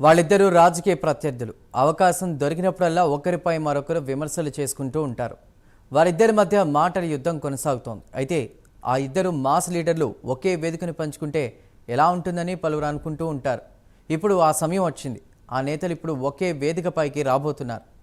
వాళ్ళిద్దరూ రాజకీయ ప్రత్యర్థులు. అవకాశం దొరికినప్పుడల్లా ఒకరిపై మరొకరు విమర్శలు చేసుకుంటూ ఉంటారు. వారిద్దరి మధ్య మాటల యుద్ధం కొనసాగుతోంది. అయితే ఆ ఇద్దరు మాస్ లీడర్లు ఒకే వేదికను పంచుకుంటే ఎలా ఉంటుందని పలువురు అనుకుంటూ ఉంటారు. ఇప్పుడు ఆ సమయం వచ్చింది. ఆ నేతలు ఇప్పుడు ఒకే వేదికపైకి రాబోతున్నారు.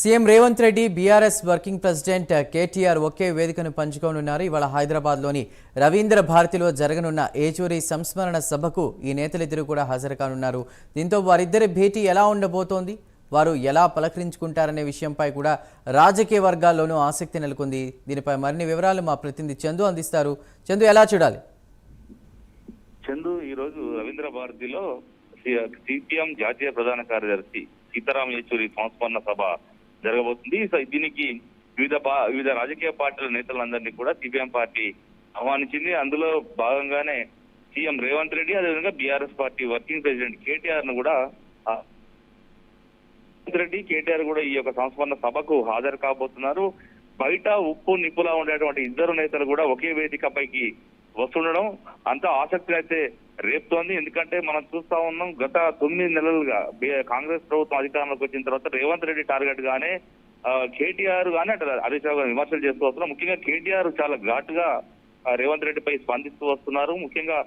CM Revanth Reddy BRS working president KTR ఒకే వేదికను పంచుకోనున్నారు. ఇవాళ హైదరాబాద్లోని రవీంద్ర భారతిలో జరగనున్న ఏచూరి సంస్మరణ సభకు ఈ నేతలిద్దరూ కూడా హాజరు కానున్నారు దీంతో వారిద్దరి భేటీ ఎలా ఉండబోతోంది? వారు ఎలా పలకరించుకుంటారనే విషయంపై కూడా రాజకీయ వర్గాల్లోనూ ఆసక్తి నెలకొంది. దీనిపై మరిన్ని వివరాలు మా ప్రతినిధి చందు అందిస్తారు. చందు ఎలా చూడాలి? చందు ఈ రోజు రవీంద్ర భారతిలో సిపిఎం జాతీయ ప్రధాన కార్యదర్శి సీతారాం యేచూరి సంస్మరణ సభ జరగబోతుంది. సో దీనికి వివిధ వివిధ రాజకీయ పార్టీల నేతలందరినీ కూడా సిపిఎం పార్టీ ఆహ్వానించింది. అందులో భాగంగానే సీఎం రేవంత్ రెడ్డి అదేవిధంగా బీఆర్ఎస్ పార్టీ వర్కింగ్ ప్రెసిడెంట్ కేటీఆర్ను కూడా రేవంత్ రెడ్డి కేటీఆర్ కూడా ఈ యొక్క సంస్మరణ సభకు హాజరు కాబోతున్నారు. బయట ఉప్పు నిప్పులా ఉండేటువంటి ఇద్దరు నేతలు కూడా ఒకే వేదికపైకి వస్తుండడం అంత ఆసక్తి అయితే రేపుతోంది. ఎందుకంటే మనం చూస్తా ఉన్నాం గత తొమ్మిది నెలలుగా కాంగ్రెస్ ప్రభుత్వం అధికారంలోకి వచ్చిన తర్వాత రేవంత్ రెడ్డి టార్గెట్ గానే కేటీఆర్ గానే అంటే హరీష్ రావు విమర్శలు చేస్తూ వస్తున్నారు. ముఖ్యంగా కేటీఆర్ చాలా ఘాటుగా రేవంత్ రెడ్డిపై స్పందిస్తూ వస్తున్నారు. ముఖ్యంగా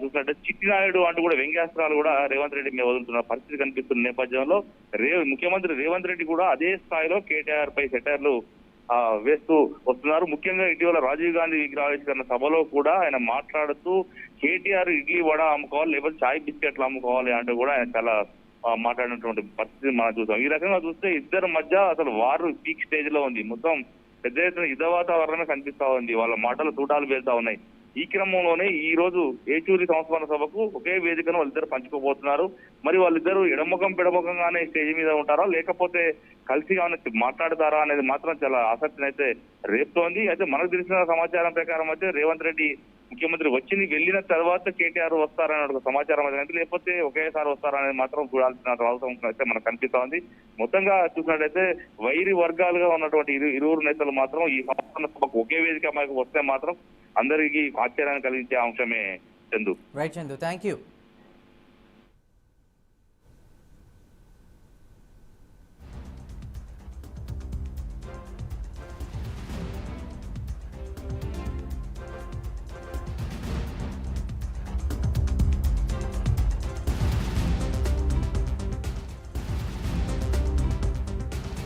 చూసినట్టే చిట్టినాయుడు అంటూ కూడా వ్యంగ్యాస్త్రాలు కూడా రేవంత్ రెడ్డి మీద వదులుతున్న పరిస్థితి కనిపిస్తున్న నేపథ్యంలో రే ముఖ్యమంత్రి రేవంత్ రెడ్డి కూడా అదే స్థాయిలో కేటీఆర్ పై సెటర్లు వేస్తూ వస్తున్నారు. ముఖ్యంగా ఇటీవల రాజీవ్ గాంధీ విగ్రహావిష్కరణ సభలో కూడా ఆయన మాట్లాడుతూ కేటీఆర్ ఇడ్లీ వడ అమ్ముకోవాలి లేకపోతే చాయ్ బిస్కెట్లు అమ్ముకోవాలి అంటే కూడా ఆయన చాలా మాట్లాడినటువంటి పరిస్థితి మనం చూసాం. ఈ రకంగా చూస్తే ఇద్దరి మధ్య అసలు వారు పీక్ స్టేజ్లో ఉంది. మొత్తం పెద్ద ఎత్తున యుద్ధ వాతావరణమే కనిపిస్తా ఉంది. వాళ్ళ మాటలు తూటాలు వేస్తా ఉన్నాయి. ఈ క్రమంలోనే ఈ రోజు ఏచూరి సంస్మరణ సభకు ఒకే వేదికను వాళ్ళిద్దరు పంచుకోబోతున్నారు. మరి వాళ్ళిద్దరు ఎడముఖం పెడముఖంగానే స్టేజ్ మీద ఉంటారా? లేకపోతే కలిసి ఏమైనా మాట్లాడతారా అనేది మాత్రం చాలా ఆసక్తిని అయితే రేపుతోంది. అయితే మనకు తెలిసిన సమాచారం ప్రకారం అయితే రేవంత్ రెడ్డి ముఖ్యమంత్రి వచ్చింది వెళ్ళిన తర్వాత కేటీఆర్ వస్తారనే ఒక సమాచారం అయితే లేకపోతే ఒకేసారి వస్తారనేది మాత్రం చూడాల్సిన అవసరం అయితే మనకు కనిపిస్తా ఉంది మొత్తంగా చూసినట్టయితే వైరి వర్గాలుగా ఉన్నటువంటి ఇరు ఇరువురు నేతలు మాత్రం ఈ సంస్థ సభకు ఒకే వేదిక మనకు వస్తే మాత్రం అందరికీ ఆశ్చర్యాన్ని కలిగించే అంశమే Chandu. Right Chandu thank you